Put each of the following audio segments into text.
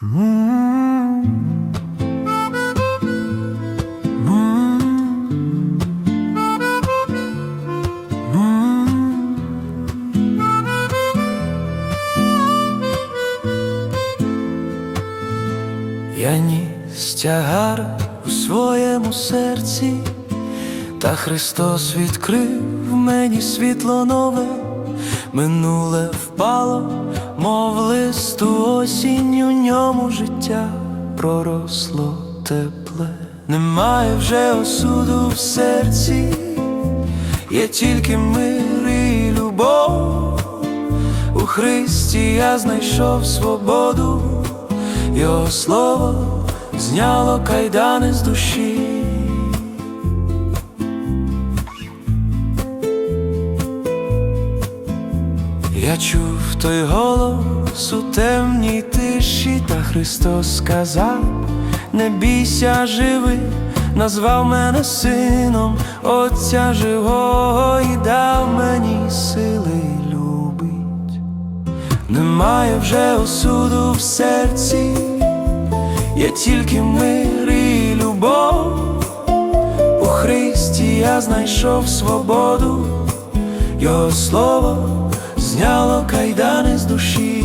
Я ніс тягар у своєму серці, та Христос відкрив мені світло нове, минуле впало, мов листу осінь у ньому життя проросло тепле. Немає вже осуду в серці, є тільки мир і любов. У Христі я знайшов свободу, Його слово зняло кайдани з душі. Я чув той голос у темній тиші, та Христос сказав, не бійся живи, назвав мене сином Отця живого і дав мені сили любить. Немає вже осуду в серці, є тільки мир і любов. У Христі я знайшов свободу, Його слово зняло кайдани з душі.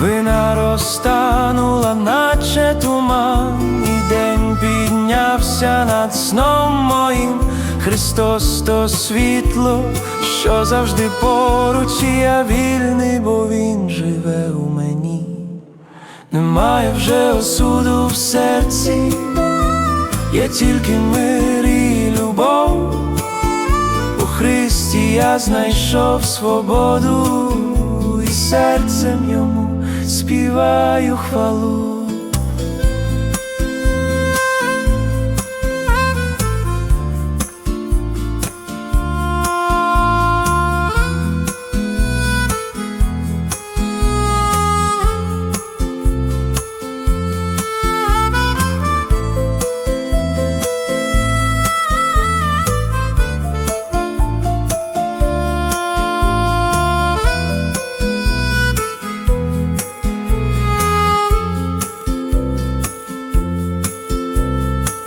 Вина розтанула, наче туман, і день піднявся над сном моїм. Христос то світло, що завжди поруч, і я вільний, бо Він живе у мені. Немає вже осуду в серці, є тільки мир і я знайшов свободу, і серцем йому співаю хвалу.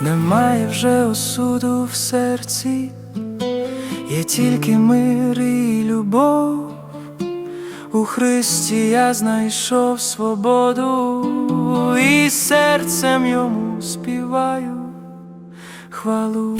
Немає вже осуду в серці, є тільки мир і любов. У Христі я знайшов свободу, і серцем йому співаю хвалу.